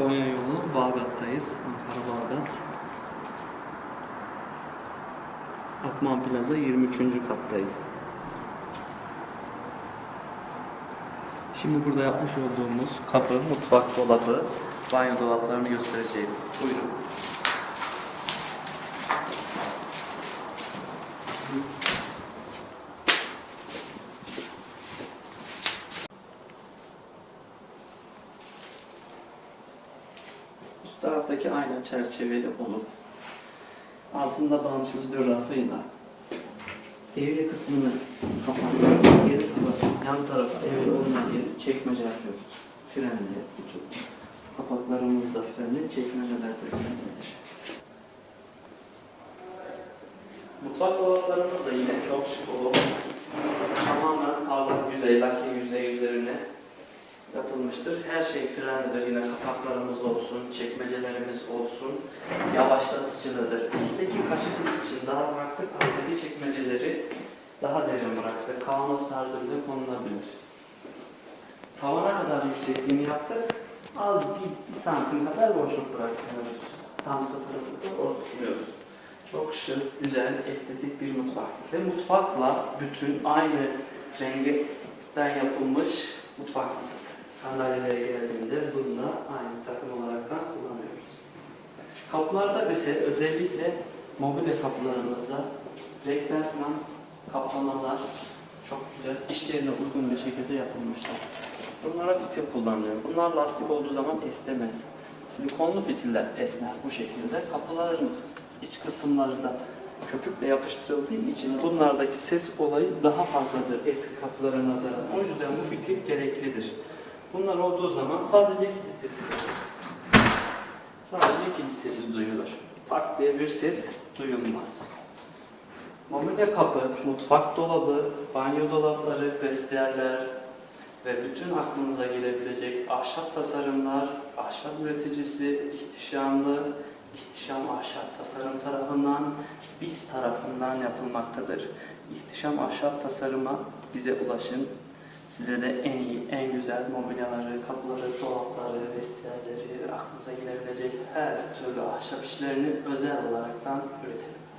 Konya yolu Bağdat'tayız. Ankara Bağdat. Akman Plaza 23. kattayız. Şimdi burada yapmış olduğumuz kapı, mutfak dolabı, banyo dolaplarını göstereceğim. Buyurun. Üst taraftaki ayna çerçeveli olup altında bağımsız bir rafıyla evli kısmını kapatmak, geri tarafa, yan tarafa evli olmayan yeri çekmece yapıyoruz. Frenli, bütün kapaklarımız da frenli, çekmeceler de frenlidir. Mutfak dolaplarımız da yine çok şık olup tamamen karbon yüzey, lake yüzey üzerine yapılmıştır. Her şey frenlidir. Yine kapaklarımız olsun, olsun. Yavaşlatıcıdır. Üstteki kaşıklık için daha bıraktık. Arkadaki çekmeceleri daha derin bıraktık. Kavanoz tarzı bile konulabilir. Tavana kadar yüksekliğini yaptık. Az bir, bir santim kadar boşluk bırakıyoruz. Tam sıfır sıfır oturtuyoruz. Çok şık, güzel, estetik bir mutfak. Ve mutfakla bütün aynı renkten yapılmış mutfak masası. Sandalyelere geldiğinde bunu da aynı takım olarak da kullanıyoruz. Kapılarda ise özellikle mobilya kapılarımızda renkler falan kaplamalar çok güzel, işlerine uygun bir şekilde yapılmışlar. Bunlara fitil kullanıyorum. Bunlar lastik olduğu zaman esnemez. Silikonlu fitiller esner bu şekilde. Kapıların iç kısımları da köpükle yapıştırıldığı için bunlardaki ses olayı daha fazladır eski kapılara nazaran. O yüzden bu fitil gereklidir. Bunlar olduğu zaman sadece kilit. Sadece kilit sesi duyulur. Tak diye bir ses duyulmaz. Mobilya kapı, mutfak dolabı, banyo dolapları, vestiyerler ve bütün aklınıza gelebilecek ahşap tasarımlar, ahşap üreticisi, ihtişamlı, ihtişam ahşap tasarım tarafından, biz tarafından yapılmaktadır. İhtişam ahşap tasarıma bize ulaşın. Size de en iyi, en güzel mobilyaları, kapıları, dolapları, vestiyerleri, aklınıza gelebilecek her türlü ahşap işlerini özel olaraktan üretelim.